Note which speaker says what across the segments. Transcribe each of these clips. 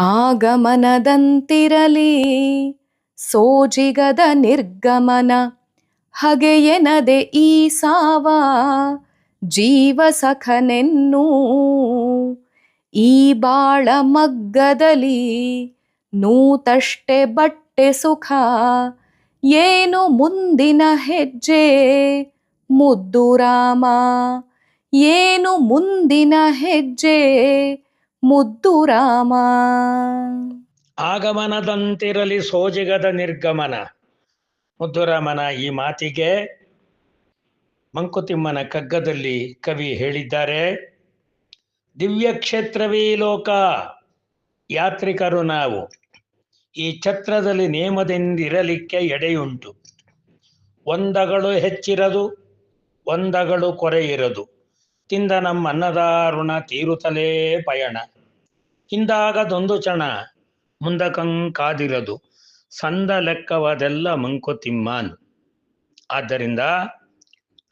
Speaker 1: ಆಗಮನದಂತಿರಲಿ. ಸೋಜಿಗದ ನಿರ್ಗಮನ ಹಗೆಯೆನದೆ ಈ ಸಾವ. ಜೀವ ಸಖನೆನ್ನು ಈ ಬಾಳ ಮಗ್ಗದಲ್ಲಿ ನೂತಷ್ಟೆ ಬಟ್ಟೆ ಸುಖ. ಏನು ಮುಂದಿನ ಹೆಜ್ಜೆ ಮುದ್ದು ರಾಮ. ಏನು ಮುಂದಿನ ಹೆಜ್ಜೆ ಮುದ್ದು ರಾಮ.
Speaker 2: ಆಗಮನದಂತಿರಲಿ ಸೋಜಿಗದ ನಿರ್ಗಮನ. ಮುದ್ದುರಾಮನ ಈ ಮಾತಿಗೆ ಮಂಕುತಿಮ್ಮನ ಕಗ್ಗದಲ್ಲಿ ಕವಿ ಹೇಳಿದ್ದಾರೆ. ದಿವ್ಯ ಕ್ಷೇತ್ರವೇ ಲೋಕ, ಯಾತ್ರಿಕರು ನಾವು. ಈ ಛತ್ರದಲ್ಲಿ ನೇಮದಿಂದಿರಲಿಕ್ಕೆ ಎಡೆಯುಂಟು. ಒಂದಗಳು ಹೆಚ್ಚಿರದು, ಒಂದಗಳು ಕೊರೆಯಿರದು. ತಿಂದ ನಮ್ಮ ಅನ್ನದಾರುಣ ತೀರುತ್ತಲೇ ಪಯಣ. ಹಿಂದಾಗದೊಂದು ಚಣ ಮುಂದಕಂಕಾದಿರದು ಸಂದ ಲೆಕ್ಕವಾದೆಲ್ಲ ಮಂಕುತಿಮ್ಮಾನ್ ಆದ್ದರಿಂದ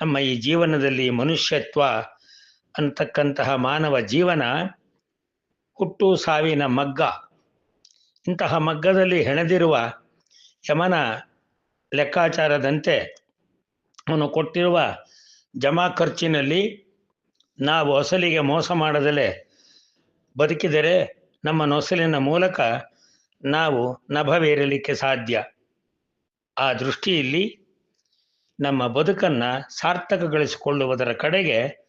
Speaker 2: ನಮ್ಮ ಈ ಜೀವನದಲ್ಲಿ ಮನುಷ್ಯತ್ವ, ಅಂತಕ್ಕಂತಹ ಮಾನವ ಜೀವನ ಹುಟ್ಟು ಸಾವಿನ ಮಗ್ಗ. ಇಂತಹ ಮಗ್ಗದಲ್ಲಿ ಹೆಣೆದಿರುವ ಯಮನ ಲೆಕ್ಕಾಚಾರದಂತೆ ಅವನು ಕೊಟ್ಟಿರುವ ಜಮಾ ಖರ್ಚಿನಲ್ಲಿ ನಾವು ಅಸಲಿಗೆ ಮೋಸ ಮಾಡದಲೇ ಬದುಕಿದರೆ ನಮ್ಮ ನೊಸಲಿನ ಮೂಲಕ ನಾವು ನಭವೇರಲಿಕ್ಕೆ ಸಾಧ್ಯ. ಆ ದೃಷ್ಟಿಯಲ್ಲಿ ನಮ್ಮ ಬದುಕನ್ನು ಸಾರ್ಥಕಗೊಳಿಸಿಕೊಳ್ಳುವುದರ ಕಡೆಗೆ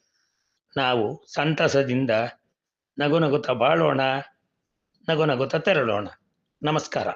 Speaker 2: ನಾವು ಸಂತಸದಿಂದ ನಗು ನಗುತ್ತಾ ಬಾಳೋಣ ನಗು ನಗುತ್ತಾ ತೆರಳೋಣ. ನಮಸ್ಕಾರ.